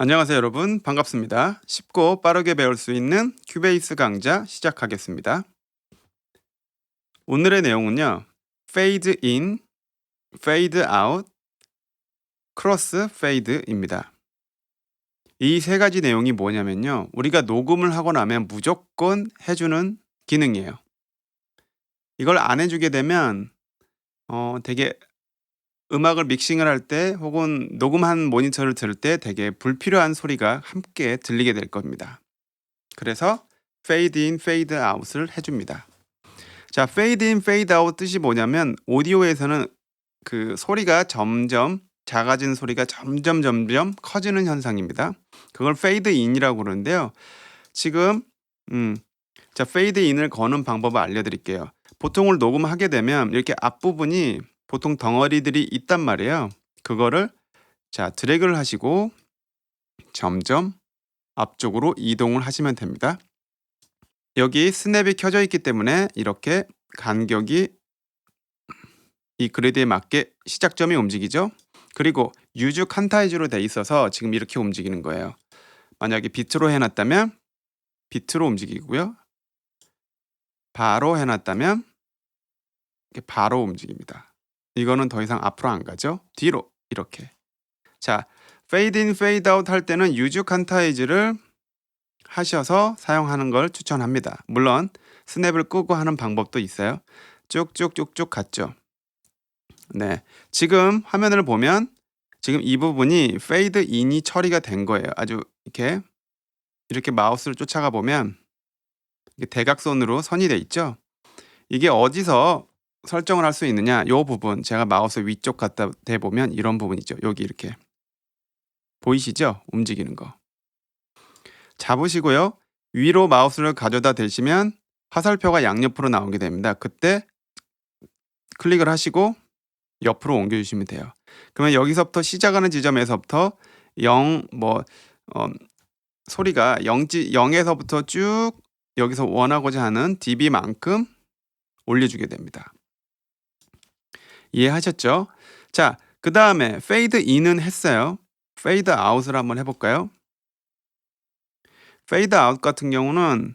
안녕하세요 여러분 반갑습니다. 쉽고 빠르게 배울 수 있는 큐베이스 강좌 시작하겠습니다. 오늘의 내용은요. fade in, fade out, cross fade입니다. 이 세 가지 내용이 뭐냐면요. 우리가 녹음을 하고 나면 무조건 해주는 기능이에요. 이걸 안 해주게 되면 어, 되게 음악을 믹싱을 할 때 혹은 녹음한 모니터를 들을 때 되게 불필요한 소리가 함께 들리게 될 겁니다. 그래서 fade in, fade out을 해줍니다. 자, fade in, fade out 뜻이 뭐냐면 오디오에서는 그 소리가 점점 작아진 소리가 점점 점점 커지는 현상입니다. 그걸 fade in이라고 그러는데요. 지금 음, 자 fade in을 거는 방법을 알려드릴게요. 보통을 녹음하게 되면 이렇게 앞부분이 보통 덩어리들이 있단 말이에요. 그거를 자 드래그를 하시고 점점 앞쪽으로 이동을 하시면 됩니다. 여기 스냅이 켜져 있기 때문에 이렇게 간격이 이 그래드에 맞게 시작점이 움직이죠. 그리고 유주 칸타이즈로 돼 있어서 지금 이렇게 움직이는 거예요. 만약에 비트로 해놨다면 비트로 움직이고요. 바로 해놨다면 이렇게 바로 움직입니다. 이거는 더 이상 앞으로 안 가죠. 뒤로 이렇게. 자, fade in, fade out 할 때는 유주 칸타이즈를 하셔서 사용하는 걸 추천합니다. 물론 스냅을 끄고 하는 방법도 있어요. 쭉쭉쭉쭉 갔죠. 네, 지금 화면을 보면 지금 이 부분이 fade in이 처리가 된 거예요. 아주 이렇게 이렇게 마우스를 쫓아가 보면 대각선으로 선이 돼 있죠. 이게 어디서 설정을 할 수 있느냐? 요 부분 제가 마우스 위쪽 갖다 대 보면 이런 부분 있죠. 여기 이렇게 보이시죠? 움직이는 거. 잡으시고요. 위로 마우스를 가져다 대시면 화살표가 양옆으로 나오게 됩니다. 그때 클릭을 하시고 옆으로 옮겨주시면 돼요. 그러면 여기서부터 시작하는 지점에서부터 0, 뭐, 어, 소리가 0지, 0에서부터 쭉 여기서 원하고자 하는 dB만큼 올려주게 됩니다. 이해하셨죠? 자, 그 다음에 fade in은 했어요. fade out을 한번 해볼까요? fade out 같은 경우는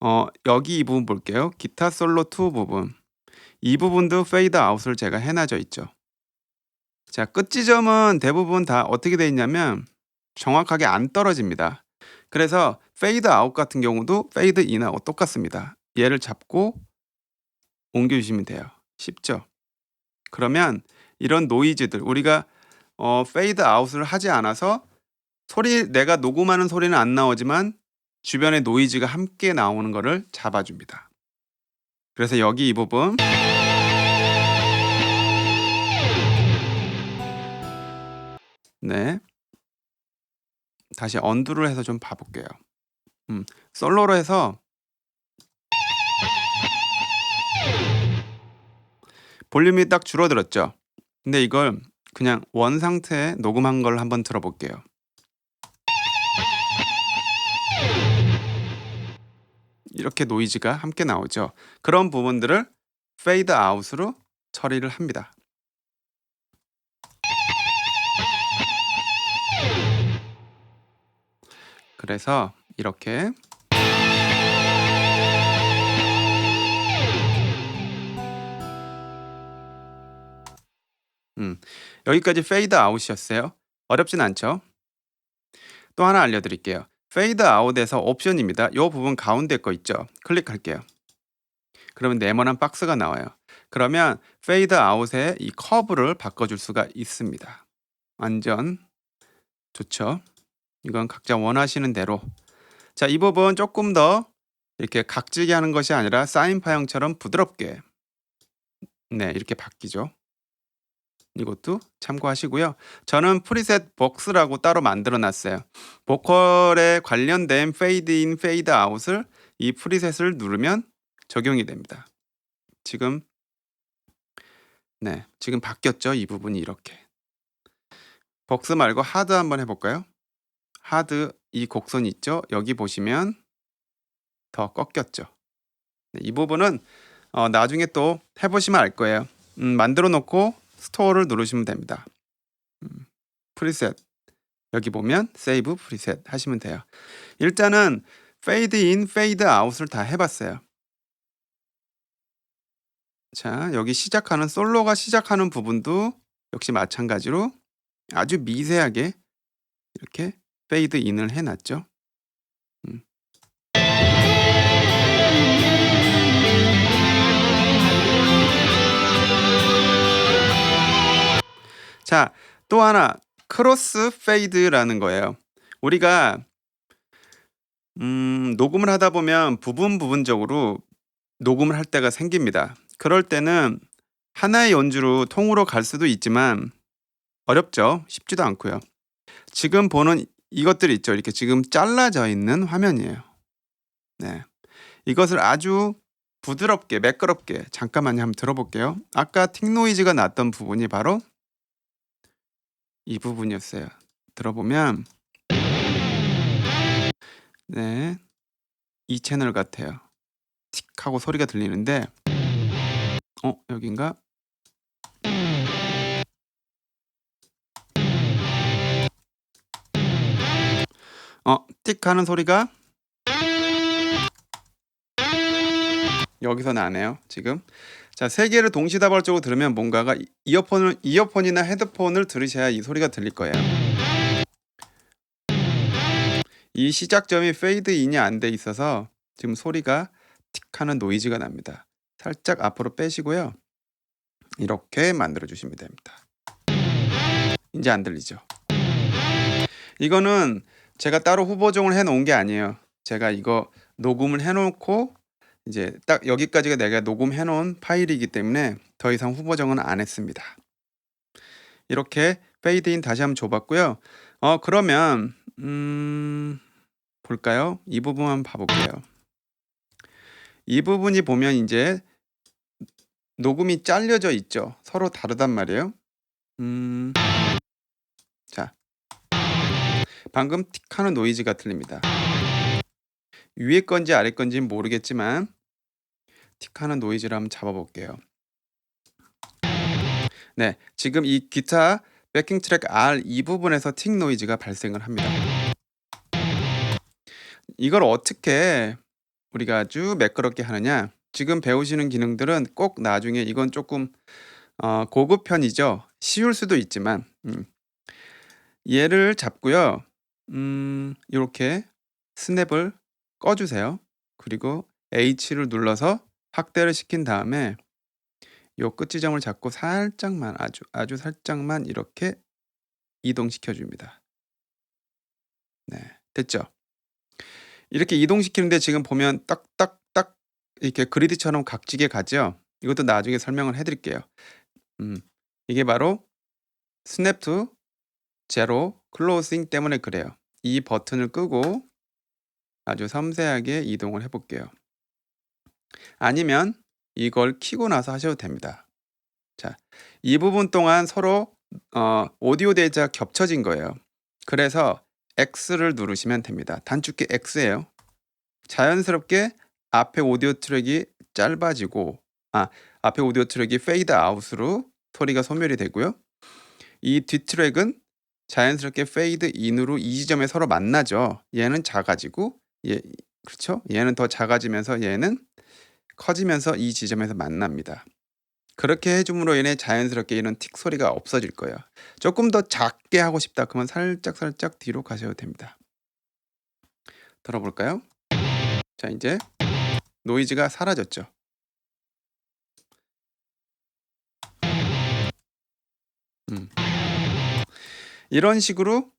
어, 여기 이 부분 볼게요. 기타 솔로 2 부분. 이 부분도 fade out을 제가 해놔져 있죠. 자, 끝 지점은 대부분 다 어떻게 돼 있냐면 정확하게 안 떨어집니다. 그래서 fade out 같은 경우도 fade in하고 똑같습니다. 얘를 잡고 옮겨주시면 돼요. 쉽죠? 그러면 이런 노이즈들 우리가 어, 페이드 아웃을 하지 않아서 소리 내가 녹음하는 소리는 안 나오지만 주변의 노이즈가 함께 나오는 것을 잡아줍니다. 그래서 여기 이 부분 네 다시 언두를 해서 좀 봐볼게요. 음, 솔로로 해서 볼륨이 딱 줄어들었죠. 근데 이걸 그냥 원 상태에 녹음한 걸 한번 들어볼게요. 이렇게 노이즈가 함께 나오죠. 그런 부분들을 페이드 아웃으로 처리를 합니다. 그래서 이렇게 음, 여기까지 페이드 아웃이었어요. 어렵진 않죠? 또 하나 알려드릴게요. 페이드 아웃에서 옵션입니다. 이 부분 가운데 거 있죠? 클릭할게요. 그러면 네모난 박스가 나와요. 그러면 페이드 아웃의 이 커브를 바꿔줄 수가 있습니다. 완전 좋죠? 이건 각자 원하시는 대로. 자, 이 부분 조금 더 이렇게 각지게 하는 것이 아니라 사인 파형처럼 부드럽게 네, 이렇게 바뀌죠. 이것도 참고하시고요. 저는 프리셋 복스라고 따로 만들어 놨어요. 보컬에 관련된 페이드 인, 페이드 아웃을 이 프리셋을 누르면 적용이 됩니다. 지금 네, 지금 바뀌었죠. 이 부분이 이렇게. 복스 말고 하드 한번 해 볼까요? 하드 이 곡선 있죠? 여기 보시면 더 꺾였죠. 네, 이 부분은 어, 나중에 또 해보시면 알 거예요. 음, 만들어 놓고 스토어를 누르시면 됩니다. 음, 프리셋 여기 보면 세이브 프리셋 하시면 돼요. 일단은 페이드 인, 페이드 아웃을 다 해봤어요. 자, 여기 시작하는 솔로가 시작하는 부분도 역시 마찬가지로 아주 미세하게 이렇게 페이드 인을 해놨죠. 자, 또 하나 크로스 페이드라는 거예요. 우리가 음, 녹음을 하다 보면 부분 부분적으로 녹음을 할 때가 생깁니다. 그럴 때는 하나의 연주로 통으로 갈 수도 있지만 어렵죠. 쉽지도 않고요. 지금 보는 이것들이 있죠. 이렇게 지금 잘라져 있는 화면이에요. 네. 이것을 아주 부드럽게 매끄럽게 잠깐만요 한번 들어볼게요. 아까 틱 노이즈가 났던 부분이 바로 이 부분이었어요. 들어보면 네. 이 채널 같아요. 틱 하고 소리가 들리는데 어, 여긴가? 어, 틱 하는 소리가 여기서 나네요. 지금. 자, 세 개를 동시다발적으로 들으면 뭔가가 이- 이어폰을 이어폰이나 헤드폰을 들으셔야 이 소리가 들릴 거예요. 이 시작점이 페이드 인이 안 돼 있어서 지금 소리가 틱 하는 노이즈가 납니다. 살짝 앞으로 빼시고요. 이렇게 만들어 주시면 됩니다. 이제 안 들리죠? 이거는 제가 따로 후보종을 해 놓은 게 아니에요. 제가 이거 녹음을 해 놓고 이제 딱 여기까지가 내가 녹음해 놓은 파일이기 때문에 더 이상 후보정은 안 했습니다. 이렇게 페이드인 다시 한번 줘봤고요. 어 그러면 음 볼까요? 이 부분만 봐볼게요. 이 부분이 보면 이제 녹음이 잘려져 있죠. 서로 다르단 말이에요. 음, 자, 방금 틱하는 노이즈가 들립니다. 위에 건지 아래 건지는 모르겠지만 틱하는 노이즈를 한번 잡아볼게요. 네, 지금 이 기타 백킹 트랙 R 이 부분에서 틱 노이즈가 발생을 합니다. 이걸 어떻게 우리가 아주 매끄럽게 하느냐? 지금 배우시는 기능들은 꼭 나중에 이건 조금 어, 고급 편이죠. 쉬울 수도 있지만 음. 얘를 잡고요. 음, 이렇게 스냅을 꺼주세요. 그리고 H를 눌러서 확대를 시킨 다음에 요 끝 지점을 잡고 살짝만 아주 아주 살짝만 이렇게 이동시켜 줍니다. 네, 됐죠? 이렇게 이동시키는데 지금 보면 딱딱딱 이렇게 그리드처럼 각지게 가죠. 이것도 나중에 설명을 해드릴게요. 음, 이게 바로 스냅 투 제로 클로징 때문에 그래요. 이 버튼을 끄고 아주 섬세하게 이동을 해볼게요. 아니면 이걸 키고 나서 하셔도 됩니다. 자, 이 부분 동안 서로 어, 오디오 데이터가 겹쳐진 거예요. 그래서 X를 누르시면 됩니다. 단축키 X예요. 자연스럽게 앞에 오디오 트랙이 짧아지고 아 앞에 오디오 트랙이 페이드 아웃으로 소리가 소멸이 되고요. 이 뒷 트랙은 자연스럽게 페이드 인으로 이 지점에 서로 만나죠. 얘는 작아지고 얘 그렇죠? 얘는 더 작아지면서 얘는 커지면서 이 지점에서 만납니다. 그렇게 해줌으로 인해 자연스럽게 이런 틱 소리가 없어질 거예요. 조금 더 작게 하고 싶다. 그러면 살짝 살짝 뒤로 가셔도 됩니다. 들어볼까요? 자 이제 노이즈가 사라졌죠. 음. 이런 식으로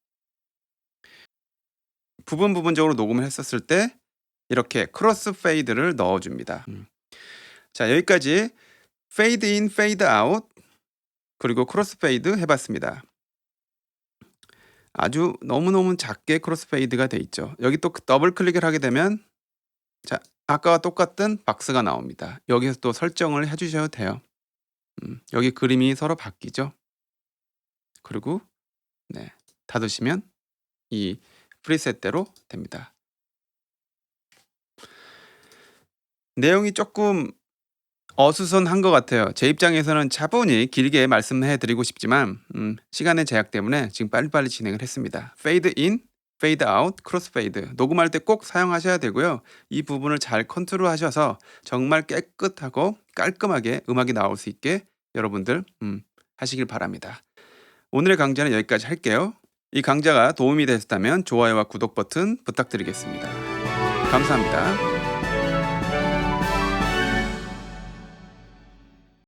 부분 부분적으로 녹음을 했었을 때 이렇게 크로스 페이드를 넣어줍니다. 음. 자 여기까지 페이드 인, 페이드 아웃 그리고 크로스 페이드 해봤습니다. 아주 너무너무 작게 크로스 페이드가 돼 있죠. 여기 또 더블 클릭을 하게 되면 자 아까와 똑같은 박스가 나옵니다. 여기서 또 설정을 해주셔도 돼요. 음, 여기 그림이 서로 바뀌죠. 그리고 네 닫으시면 이 프리셋대로 됩니다. 내용이 조금 어수선한 것 같아요. 제 입장에서는 차분히 길게 말씀해 드리고 싶지만 음, 시간의 제약 때문에 지금 빨리빨리 진행을 했습니다. fade in, fade out, cross fade 녹음할 때 꼭 사용하셔야 되고요. 이 부분을 잘 컨트롤 하셔서 정말 깨끗하고 깔끔하게 음악이 나올 수 있게 여러분들 음, 하시길 바랍니다. 오늘의 강좌는 여기까지 할게요. 이 강좌가 도움이 되셨다면 좋아요와 구독 버튼 부탁드리겠습니다. 감사합니다.